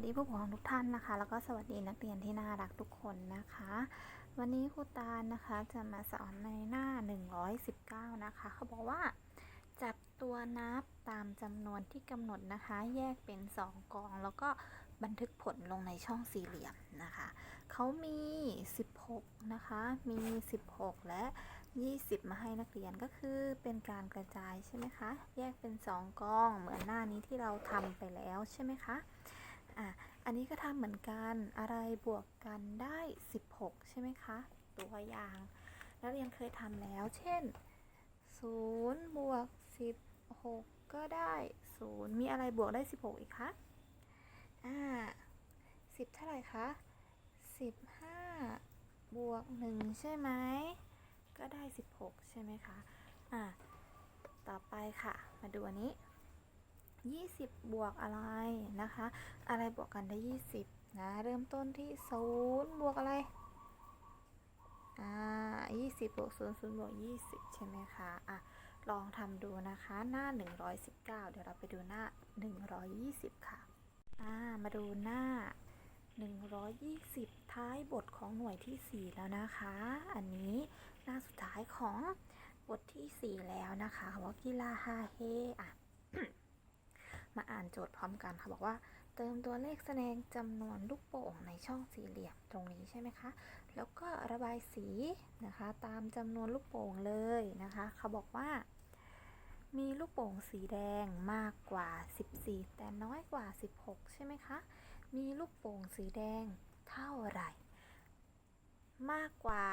วัสดีผู้ปกครองทุกท่านนะคะ แล้วก็สวัสดีนักเรียนที่น่ารักทุกคนนะคะ วันนี้ครูตาลนะคะจะมาสอนในหน้า 119 นะคะ เขาบอกว่า จัดตัวนับตามจำนวนที่กำหนดนะคะ แยกเป็น 2 กอง แล้วก็บันทึกผลลงในช่องสี่เหลี่ยมนะคะ เขามี 16 นะคะ มี 16 และ 20 มาให้นักเรียนก็คือเป็นการกระจายใช่ไหมคะ แยกเป็น 2 กองเหมือนหน้านี้ที่เราทำไปแล้วใช่ไหมคะ อะอันนี้ก็ทำเหมือนกันอะไรบวกกันได้ 16 ใช่ไหมคะ ตัวอย่างนักเรียนเคยทำแล้ว เช่น0บวก16 ก็ได้ 0 มีอะไรบวกได้ 16 อีกคะอ่า10 เท่าไหร่คะ15 บวก 1 ใช่ไหม ก็ได้ 16 ใช่ไหมคะ อะต่อไปค่ะ มาดูอันนี้ 20 บวกอะไรนะคะ อะไรบวกกันได้ 20นะเริ่มต้นที่0บวกอะไรอ่า20บวก0 0บวก20 ใช่ไหมคะอะลองทำดูนะคะหน้า 119 เดี๋ยวเราไปดูหน้า 120 ค่ะอ่ามาดูหน้า 120 ท้ายบทของหน่วยที่ 4 แล้วนะคะ อันนี้หน้าสุดท้ายของบทที่ 4 แล้วนะคะว่ากีฬาฮาเฮอะ มาอ่านโจทย์พร้อมกันค่ะบอกว่าเติมตัวเลขแสดงจำนวนลูกโป่งในช่องสี่เหลี่ยมตรงนี้ใช่ไหมคะ แล้วก็ระบายสีนะคะตามจำนวนลูกโป่งเลยนะคะ เขาบอกว่า มีลูกโป่งสีแดงมากกว่า 14 แต่น้อยกว่า 16 ใช่ไหมคะ มีลูกโป่งสีแดงเท่าไหร่ มากกว่า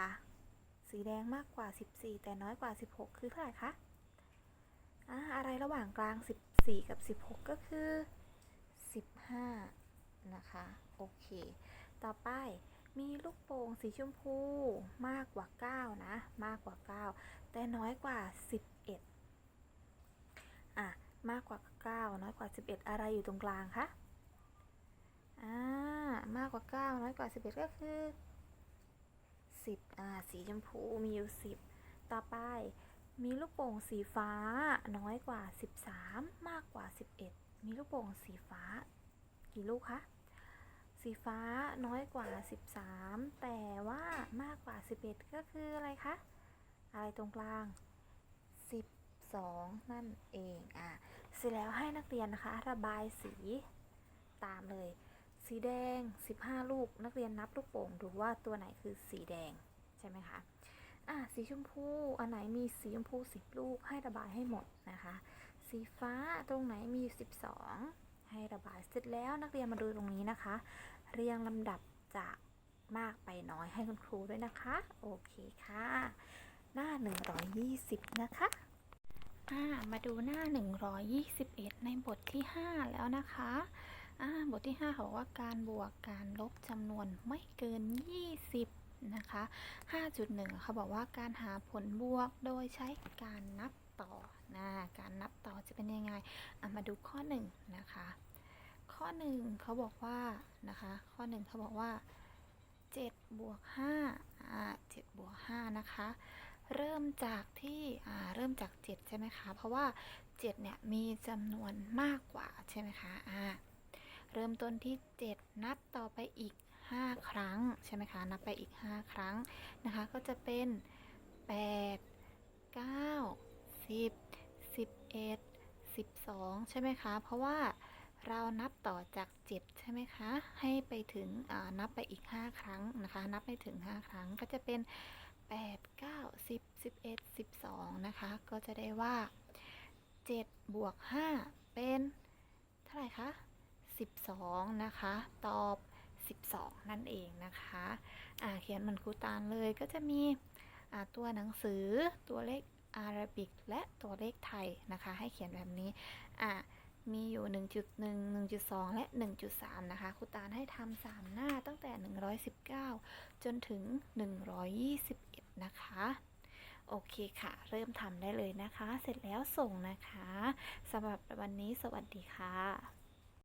สีแดงมากกว่า 14 แต่น้อยกว่า 16 คือเท่าไหร่คะอ่าอะไรระหว่างกลาง 14 กับ 16 ก็คือ 15 นะคะ โอเค ต่อไปมีลูกโป่งสีชมพูมากกว่า 9 นะ มากกว่า 9 แต่น้อยกว่า 11 อะ มากกว่า 9 น้อยกว่า 11 อะไรอยู่ตรงกลางคะ อ่า มากกว่า 9 น้อยกว่า 11 ก็คือ 10 อ่า สีชมพูมีอยู่ 10 ต่อไป มีลูกโป่งสีฟ้าน้อยกว่า 13 มากกว่า 11 มีลูกโป่งสีฟ้า กี่ลูกคะสีฟ้าน้อยกว่า 13 แต่ว่ามากกว่า 11 ก็คืออะไรคะ อะไรตรงกลาง 12 นั่นเองอะเสร็จแล้วให้นักเรียนนะคะ ระบายสีตามเลย สีแดง 15 ลูก นักเรียนนับลูกโป่งดูว่าตัวไหนคือสีแดง ใช่ไหมคะ อะสีชมพูอันไหนมีสีชมพู10ลูกให้ระบายให้หมดนะคะ สีฟ้าตรงไหนมี12ให้ระบายเสร็จแล้วนักเรียนมาดูตรงนี้นะคะ เรียงลำดับจากมากไปน้อยให้คุณครูด้วยนะคะ โอเคค่ะ หน้า 120 นะคะอ่ามาดูหน้า 121 ในบทที่ 5 แล้วนะคะอ่าบทที่5เขาว่าการบวกการลบจำนวนไม่เกิน 20 นะคะ 5.1 เขาบอกว่าการหาผลบวกโดยใช้การนับต่อนะการนับต่อจะเป็นยังไงอะมาดูข้อ1นะคะข้อ 1เขาบอกว่านะคะข้อ 1เขาบอกว่า7บวก5อ่า7บวก5นะคะเริ่มจากที่อ่าเริ่มจาก 7 ใช่ไหมคะ เพราะว่า 7 เนี่ย มีจำนวนมากกว่า ใช่ไหมคะอ่าเริ่มต้นที่ 7 นับต่อไปอีก 5 ครั้งใช่ไหมคะนับไปอีก 5 ครั้งนะคะ ก็จะเป็น 8 9 10 11 12 ใช่ไหมคะ เพราะว่าเรานับต่อจาก 7 ใช่ไหมคะ ให้ไปถึงนับไปอีก 5 ครั้งนะคะ นับไปถึง 5 ครั้งก็จะเป็น 8 9 10 11 12 นะคะ ก็จะได้ว่า 7 บวก 5 เป็น เท่าไหร่คะ 12 นะคะ ตอบ 12 นั่นเองนะคะอ่าเขียนเหมือนครูตาลเลยก็จะมีอ่าตัวหนังสือตัวเลขอาราบิกและตัวเลขไทยนะคะ ให้เขียนแบบนี้อ่ามีอยู่ 1.1 1.2 และ 1.3 นะคะครูตาลให้ทำ3หน้าตั้งแต่ 119 จนถึง 121 นะคะโอเคค่ะ เริ่มทำได้เลยนะคะ เสร็จแล้วส่งนะคะสำหรับวันนี้สวัสดีค่ะ